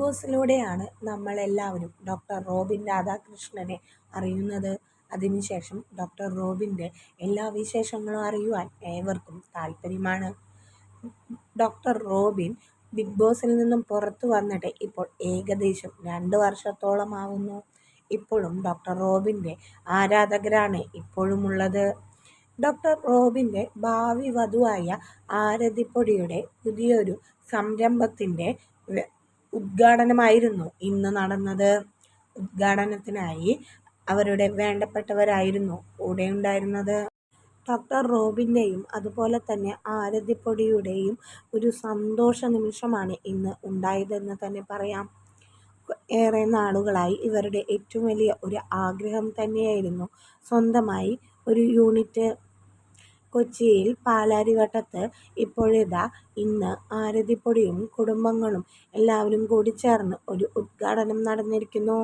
ബോസിലൂടെയാണ് നമ്മളെല്ലാവരും doctor Robin രാധാകൃഷ്ണനെ അറിയുന്നത്. അതിനുശേഷം ഡോക്ടർ റോബിന്റെ എല്ലാ വിശേഷങ്ങളും അറിയുവാൻ ഏവർക്കും താല്പര്യമാണ്. ഡോക്ടർ റോബിൻ ബിഗ് ബോസിൽ നിന്നും പുറത്തു വന്നിട്ട് ഇപ്പോൾ ഏകദേശം രണ്ട് വർഷത്തോളമാവുന്നു. ഇപ്പോഴും ഡോക്ടർ റോബിന്റെ ആരാധകരാണ് ഇപ്പോഴുമുള്ളത്. ഡോക്ടർ റോബിന്റെ ഭാവി വധുവായ ആരതിപ്പൊടിയുടെ പുതിയൊരു സംരംഭത്തിന്റെ ഉദ്ഘാടനമായിരുന്നു ഇന്ന് നടന്നത്. ഉദ്ഘാടനത്തിനായി അവരുടെ വേണ്ടപ്പെട്ടവരായിരുന്നു കൂടെയുണ്ടായിരുന്നത്. ഡോക്ടർ റോബിന്റെയും അതുപോലെ തന്നെ ആരതിപ്പൊടിയുടെയും ഒരു സന്തോഷ നിമിഷമാണ് ഇന്ന് ഉണ്ടായതെന്ന് തന്നെ പറയാം. ഏറെ നാളുകളായി ഇവരുടെ ഏറ്റവും വലിയ ഒരു ആഗ്രഹം തന്നെയായിരുന്നു സ്വന്തമായി ഒരു യൂണിറ്റ്. കൊച്ചിയിൽ പാലാരിവട്ടത്ത് ഇപ്പോഴിതാ ഇന്ന് ആരതിപ്പൊടിയും കുടുംബങ്ങളും എല്ലാവരും കൂടി ചേർന്ന് ഒരു ഉദ്ഘാടനം നടന്നിരിക്കുന്നു.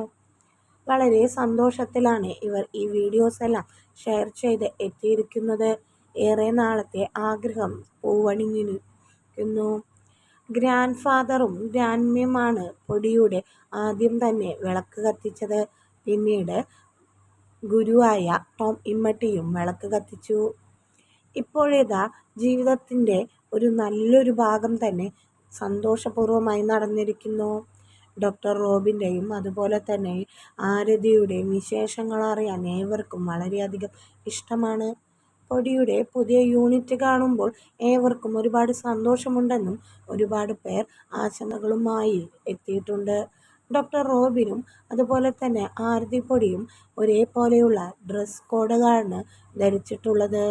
വളരെ സന്തോഷത്തിലാണ് ഇവർ ഈ വീഡിയോസ് എല്ലാം ഷെയർ ചെയ്ത് എത്തിയിരിക്കുന്നത്. ഏറെ നാളത്തെ ആഗ്രഹം പൂവണിഞ്ഞിരിക്കുന്നു. ഗ്രാൻഡ് ഫാദറും ഗ്രാൻഡ്മയുമാണ് പൊടിയുടെ ആദ്യം തന്നെ വിളക്ക് കത്തിച്ചത്. പിന്നീട് ഗുരുവായ ടോം ഇമ്മട്ടിയും വിളക്ക് കത്തിച്ചു. ഇപ്പോഴിതാ ജീവിതത്തിന്റെ ഒരു നല്ലൊരു ഭാഗം തന്നെ സന്തോഷപൂർവമായി നടന്നിരിക്കുന്നു. ഡോക്ടർ റോബിന്റെയും അതുപോലെ തന്നെ ആരതിയുടെയും വിശേഷങ്ങൾ അറിയാൻ ഏവർക്കും വളരെയധികം ഇഷ്ടമാണ്. പൊടിയുടെ പുതിയ യൂണിറ്റ് കാണുമ്പോൾ ഏവർക്കും ഒരുപാട് സന്തോഷമുണ്ടെന്നും ഒരുപാട് പേർ ആശങ്കകളുമായി എത്തിയിട്ടുണ്ട്. ഡോക്ടർ റോബിനും അതുപോലെ തന്നെ ആരതിപ്പൊടിയും ഒരേപോലെയുള്ള ഡ്രസ് കോഡുകളാണ് ധരിച്ചിട്ടുള്ളത്.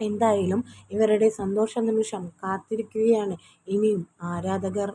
എന്തായാലും ഇവരുടെ സന്തോഷ നിമിഷം കാത്തിരിക്കുകയാണ് ഇനിയും ആരാധകർ.